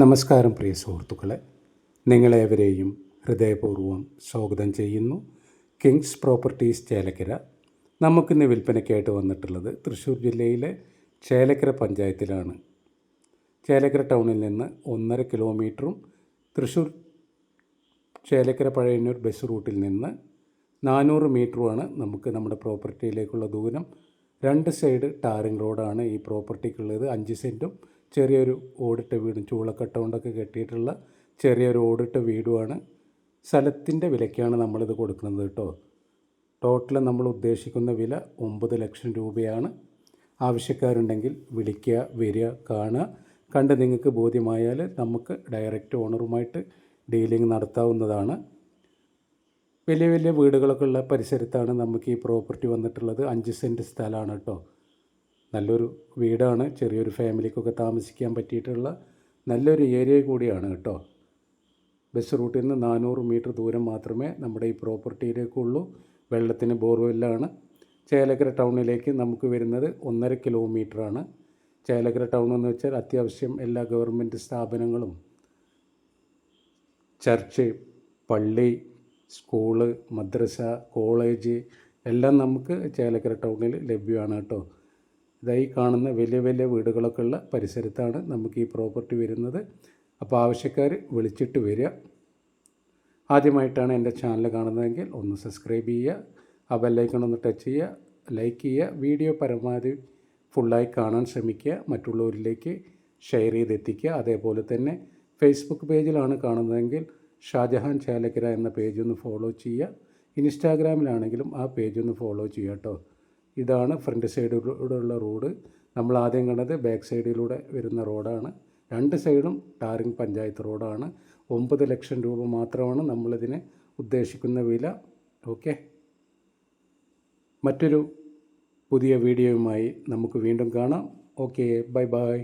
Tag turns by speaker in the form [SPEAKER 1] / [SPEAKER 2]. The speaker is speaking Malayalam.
[SPEAKER 1] നമസ്കാരം പ്രിയ സുഹൃത്തുക്കളെ. നിങ്ങളേവരെയും ഹൃദയപൂർവം സ്വാഗതം ചെയ്യുന്നു. Kings properties Chelakkara. നമുക്കിന്ന് വിൽപ്പനയ്ക്കായിട്ട് വന്നിട്ടുള്ളത് തൃശ്ശൂർ ജില്ലയിലെ ചേലക്കര പഞ്ചായത്തിലാണ്. ചേലക്കര ടൗണിൽ നിന്ന് ഒന്നര കിലോമീറ്ററും തൃശ്ശൂർ ചേലക്കര പഴയന്നൂർ ബസ് റൂട്ടിൽ നിന്ന് നാനൂറ് മീറ്ററുമാണ് നമുക്ക് നമ്മുടെ പ്രോപ്പർട്ടിയിലേക്കുള്ള ദൂരം. രണ്ട് സൈഡ് ടാറിംഗ് റോഡാണ് ഈ പ്രോപ്പർട്ടിക്കുള്ളത്. അഞ്ച് സെന്റും ചെറിയൊരു ഓടിട്ട വീടും ചൂളക്കട്ട കൊണ്ടൊക്കെ കെട്ടിയിട്ടുള്ള ചെറിയൊരു ഓടിട്ട വീടുമാണ്. സ്ഥലത്തിന്റെ വിലയ്ക്കാണ് നമ്മളിത് കൊടുക്കുന്നത് കേട്ടോ. ടോട്ടൽ നമ്മൾ ഉദ്ദേശിക്കുന്ന വില ഒമ്പത് ലക്ഷം രൂപയാണ്. ആവശ്യക്കാരുണ്ടെങ്കിൽ വിളിക്കുക വരിക കാണുക. കണ്ട് നിങ്ങൾക്ക് ബോധ്യമായാൽ നമുക്ക് ഡയറക്റ്റ് ഓണറുമായിട്ട് ഡീലിംഗ് നടത്താവുന്നതാണ്. വലിയ വലിയ വീടുകളൊക്കെ ഉള്ള പരിസരത്താണ് നമുക്ക് ഈ പ്രോപ്പർട്ടി വന്നിട്ടുള്ളത്. അഞ്ച് സെന്റ് സ്ഥലമാണ് കേട്ടോ. നല്ലൊരു വീടാണ്. ചെറിയൊരു ഫാമിലിക്കൊക്കെ താമസിക്കാൻ പറ്റിയിട്ടുള്ള നല്ലൊരു ഏരിയ കൂടിയാണ് കേട്ടോ. ബസ് റൂട്ടിൽ നിന്ന് നാനൂറ് മീറ്റർ ദൂരം മാത്രമേ നമ്മുടെ ഈ പ്രോപ്പർട്ടിയിലേക്കുള്ളൂ. വെള്ളത്തിന് ബോർവെല്ലാണ്. ചേലക്കര ടൗണിലേക്ക് നമുക്ക് വരുന്നത് ഒന്നര കിലോമീറ്ററാണ്. ചേലക്കര ടൗൺ എന്ന് വെച്ചാൽ അത്യാവശ്യം എല്ലാ ഗവൺമെന്റ് സ്ഥാപനങ്ങളും ചർച്ച് പള്ളി സ്കൂൾ മദ്രസ കോളേജ് എല്ലാം നമുക്ക് ചേലക്കര ടൗണിൽ ലഭ്യമാണ് കേട്ടോ. ഇതായി കാണുന്ന വലിയ വലിയ വീടുകളൊക്കെ ഉള്ള പരിസരത്താണ് നമുക്ക് ഈ പ്രോപ്പർട്ടി വരുന്നത്. അപ്പോൾ ആവശ്യക്കാർ വിളിച്ചിട്ട് വരിക. ആദ്യമായിട്ടാണ് എന്റെ ചാനൽ കാണുന്നതെങ്കിൽ ഒന്ന് സബ്സ്ക്രൈബ് ചെയ്യുക. ആ ബെല്ലൈക്കൺ ഒന്ന് ടച്ച് ചെയ്യുക. ലൈക്ക് ചെയ്യുക. വീഡിയോ പരമാവധി ഫുള്ളായി കാണാൻ ശ്രമിക്കുക. മറ്റുള്ളവരിലേക്ക് ഷെയർ ചെയ്തെത്തിക്കുക. അതേപോലെ തന്നെ ഫേസ്ബുക്ക് പേജിലാണ് കാണുന്നതെങ്കിൽ ഷാജഹാൻ ചാലക്കര എന്ന പേജ് ഒന്ന് ഫോളോ ചെയ്യുക. ഇൻസ്റ്റാഗ്രാമിലാണെങ്കിലും ആ പേജ് ഒന്ന് ഫോളോ ചെയ്യുക കേട്ടോ. ഇതാണ് ഫ്രണ്ട് സൈഡിലൂടെയുള്ള റോഡ്. നമ്മൾ ആദ്യം കണ്ടത് ബാക്ക് സൈഡിലൂടെ വരുന്ന റോഡാണ്. രണ്ട് സൈഡും ടാറിംഗ് പഞ്ചായത്ത് റോഡാണ്. ഒമ്പത് ലക്ഷം രൂപ മാത്രമാണ് നമ്മളിതിന് ഉദ്ദേശിക്കുന്ന വില. ഓക്കെ. മറ്റൊരു പുതിയ വീഡിയോയുമായി നമുക്ക് വീണ്ടും കാണാം. Okay bye bye.